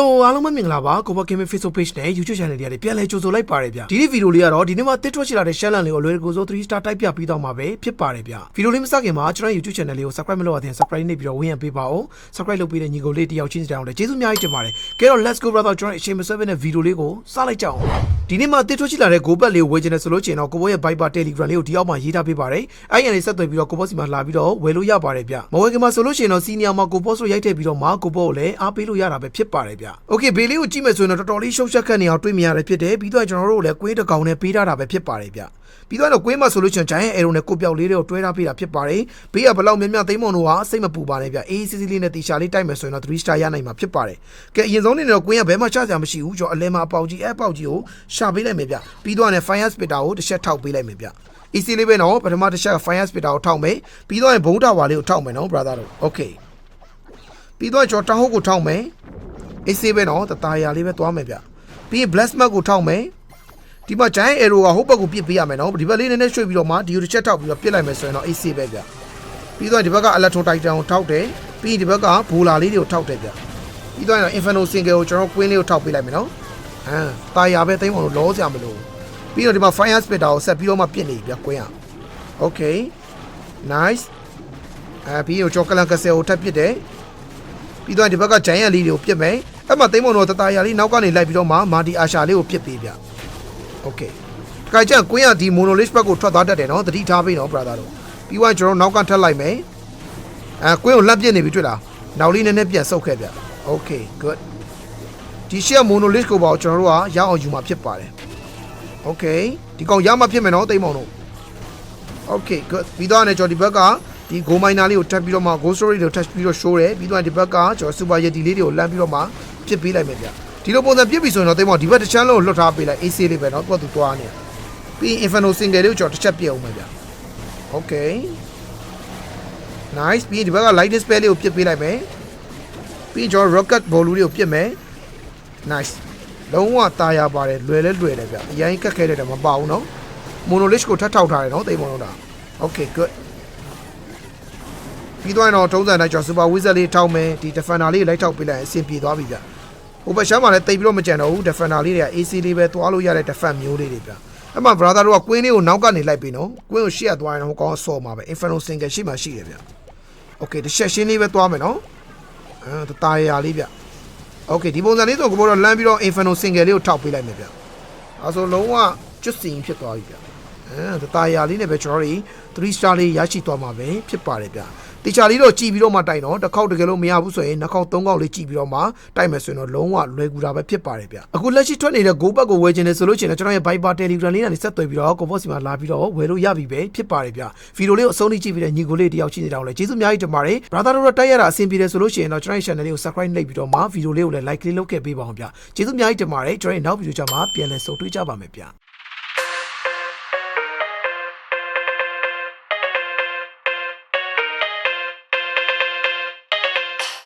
Hello အားလုံးပဲမင်္ဂလာပါကိုဘကင်မ Facebook page နဲ့ YouTube channel တွေကနေပြန်လည်ကြိုဆိုလိုက်ပါတယ်ဗျဒီနေ့ဗီဒီယိုလေးကတော့ဒီနေ့မှာတစ်ထွက်ချလာတဲ့ channel လေးကိုလွယ်ကူဆို3 star တိုက်ပြပြီးတော့မှာပဲဖြစ်ပါတယ်ဗျဗီဒီယိုလေးမစခင်မှာကျွန်တော် YouTube channel လေးကို subscribe မလုပ်ရသေးရင် subscribe နေပြီးတော့ဝင်ရပေးပါဦး subscribe လုပ်ပေးတဲ့ညီကိုလေးတယောက်ချင်းစီတောင်းတယ်ကျေးဇူးအများကြီးတင်ပါတယ်ကဲတော့ let's go brother ကျွန်တော်အချိန်မဆွဲဘဲနဲ့ဗီဒီယိုလေးကိုစလိုက်ကြအောင်ဒီနေ့မှာတစ်ထွက်ချလာတဲ့ go back လေးကိုဝယ်ချင်တယ်ဆိုလို့ချင်တော့ကိုဘောရဲ့ Viber Telegram လေးကိုဒီအောက်မှာရေးထားပေးပါတယ်အဲ့ဒီကနေဆက်သွယ်ပြီးတော့ကိုဘောစီမှာလာပြီးတော့ဝယ်လို့ရပါတယ်ဗျမဝယ်ခင်မှာဆိုလို့ချင်တော့ senior မှာကိုဘောဆိုရိုက်ထည့်ပြီးတော့မှာကိုဘောကိုလည်းအားပေးလို့ရတာပဲဖြစ်ပါတယ်ဗျ Okay ဘေးလေးကိုကြည့်မယ်ဆိုရင်တော့တော်တော်လေးရှုပ်ရှက်ခတ်နေအောင်တွေးမြရတယ်ဖြစ်တယ်ပြီးတော့ကျွန်တော်တို့လည်းကွင်းတစ်ကောင်နဲ့ပေးထားတာပဲဖြစ်ပါတယ်ဗျပြီးတော့ကွင်းမှာဆိုလို့ချင်ဂျိုင်းရဲ့အဲရုံနဲ့ကိုပြောက်လေးတွေကိုတွဲထားပေးတာဖြစ်ပါတယ်ဘေးကဘလောက်များများသိမ်းမုံတို့ကစိတ်မပူပါနဲ့ဗျအေးစစ်စစ်လေးနဲ့တီရှာလေးတိုက်မယ်ဆိုရင်တော့3 star ရနိုင်မှာဖြစ်ပါတယ်ကဲအရင်ဆုံးနေတော့ကွင်းကဘယ်မှချစရာမရှိဘူးကျွန်တော်အလဲမှာအပေါက်ကြီးအပေါက်ကြီးကိုရှာပေးလိုက်မယ်ဗျပြီးတော့လည်း fire spitter ကိုတစ်ချက်ထောက်ပေးလိုက်မယ်ဗျ easy လေးပဲနော်ပထမတစ်ချက်က fire spitter ကိုထောက်မယ်ပြီးတော့ရင်ဘုံတာဝါလေးကိုထောက်မယ်နော် brother တို့ okay ပြီးတော့ကျွန်တော်တောင်ဟုတ်ကိုထောက်မယ် အေးဆေးပဲနော်တသားရာလေးပဲသွားမယ်ဗျပြီးရင် blast map ကိုထောက်မယ်ဒီမှာ giant arrow ကဟိုဘက်ကိုပစ်ပေးရမယ်နော်ဒီဘက်လေးနည်းနည်းရွှေ့ပြီးတော့မှဒီကိုတစ်ချက်ထောက်ပြီးတော့ပစ်လိုက်မယ်ဆိုရင်တော့အေးဆေးပဲဗျပြီးတော့ဒီဘက်က electro titan ကိုထောက်တယ်ပြီးရင်ဒီဘက်ကဘိုလာလေးတွေကိုထောက်တယ်ဗျပြီးတော့ inferno single ကိုကျွန်တော် queen လေးကိုထောက်ပေးလိုက်မယ်နော်ဟမ်တာယာပဲတိမ့်မလို့လောစရာမလို့ပြီးတော့ဒီမှာ fire spitter ကိုဆက်ပြီးတော့မှပစ်နေပြီဗျ queen က okay nice အဲပြီးတော့ chocolate castle ကိုထပ်ပစ်တယ်ပြီးတော့ဒီဘက်က giant လေးတွေကိုပစ်မယ် အဲ့မှာသိမ့်မုံတော့တတားရာလေးနောက်ကနေလိုက်ပြီးတော့မှမာတီအာရှာလေးကိုပြစ်ပေးဗျ။ Okay ။ကြိုင်ချန်ကွင်းကဒီမိုနိုလစ်ဘက်ကိုထွက်သွားတတ်တယ်နော်သတိထားပေးနော် brother တို့။ပြီးွားကျွန်တော်နောက်ကထက်လိုက်မယ်။အဲကွင်းကိုလှက်ပြစ်နေပြီတွေ့လား။နောက်လေးနည်းနည်းပြန်ဆုတ်ခဲ့ဗျ။ Okay good ။ဒီရှက်မိုနိုလစ်ကိုပါကျွန်တော်တို့ကရအောင်ယူမှာဖြစ်ပါတယ်။ Okay ဒီကောင်ရမှာဖြစ်မယ်နော်သိမ့်မုံတို့။ Okay good ပြီးတော့ねကျွန်တော်ဒီဘက်က ဒီ go miner လေးကိုထပ်ပြီးတော့မှ go story တွေကိုထပ်ပြီးတော့ show တယ်ပြီးတော့ဒီဘက်ကကျွန်တော် super yeti လေးတွေကိုလမ်းပြီးတော့မှပြစ်ပေးလိုက်မယ်ဗျဒီလိုပုံစံပြစ်ပြီးဆိုရင်တော့တိတ်မောဒီဘက်တစ်ချမ်းလုံးကိုလွတ်ထားပေးလိုက် AC လေးပဲเนาะသူကသူသွားနေပြီးရင် inferno single လေးကိုကျွန်တော်တစ်ချက်ပြစ်အောင်မယ်ဗျ Okay nice ပြီးရင်ဒီဘက်က light display လေးကိုပြစ်ပေးလိုက်မယ်ပြီးရင်ကျွန်တော် rocket ball လေးကိုပြစ်မယ် nice လုံးဝตายရပါတယ်လွယ်လဲလွယ်တယ်ဗျအရင်ကက်ခဲတဲ့တော့မပါဘူးเนาะ monolith ကိုထပ်ထောက်ထားတယ်เนาะတိတ်မောလို့တာ okay good ပြီးတော့တော့ထုံးစံတိုင်းကျွန်တော် super wizard လေးထောက်မယ်ဒီ defender လေးလိုက်ထောက်ပေးလိုက်ရင်အဆင်ပြေသွားပြီဗျဟိုဘက်ရှမ်းမှာလည်းတိတ်ပြီးတော့မကြံတော့ဘူး defender လေးတွေက AC လေးပဲသွားလို့ရတဲ့ defend မျိုးလေးတွေဗျအဲ့မှာ brother တို့က queen လေးကိုနောက်ကနေလိုက်ပြီနော် queen ကိုရှေ့ကသွားရင်တော့ဟိုကောင်ဆော့မှာပဲ inferno single ရှေ့မှာရှိတယ်ဗျ okay တစ်ချက်ရှင်းလေးပဲသွားမယ်နော်အဲတတရရလေးဗျ okay ဒီပုံစံလေးဆိုကိုဘောတော့လမ်းပြီးတော့ inferno single လေးကိုထောက်ပေးလိုက်မယ်ဗျအဲဆိုလုံးဝကျွတ်စင်ဖြစ်သွားပြီဗျအဲတတရရလေးနဲ့ပဲကျွန်တော်တို့3 star လေးရရှိသွားမှာပဲဖြစ်ပါတယ်ဗျ တေချာလေးတော့ကြည်ပြီးတော့မှတိုက်တော့တစ်ခေါက်တကယ်လို့မရဘူးဆိုရင်နှစ်ခေါက်သုံးခေါက်လေးကြည်ပြီးတော့မှတိုက်မယ်ဆိုရင်တော့လုံးဝလွယ်ကူတာပဲဖြစ်ပါတယ်ဗျအခုလက်ရှိထွက်နေတဲ့ go back ကိုဝယ်ချင်တယ်ဆိုလို့ရှိရင်တော့ကျွန်တော်ရဲ့ Viber Telegram လေးကနေဆက်သွယ်ပြီးတော့ Covox စီမှာလာပြီးတော့ဝယ်လို့ရပြီပဲဖြစ်ပါတယ်ဗျဗီဒီယိုလေးကိုအဆုံးထိကြည့်ပြီးတဲ့ညီကိုလေးတယောက်ချင်းနေတောင်းလဲကျေးဇူးအများကြီးတင်ပါတယ် brother တို့တိုက်ရတာအဆင်ပြေတယ်ဆိုလို့ရှိရင်တော့ကျွန်တော်ရဲ့ channel လေးကို subscribe လုပ်ပြီးတော့မှဗီဒီယိုလေးကိုလည်း like လေးလုပ်ခဲ့ပေးပါအောင်ဗျကျေးဇူးအများကြီးတင်ပါတယ်ကျွန်တော်ရဲ့နောက်ဗီဒီယိုကြမှာပြန်လည်ဆုံတွေ့ကြပါမယ်ဗျ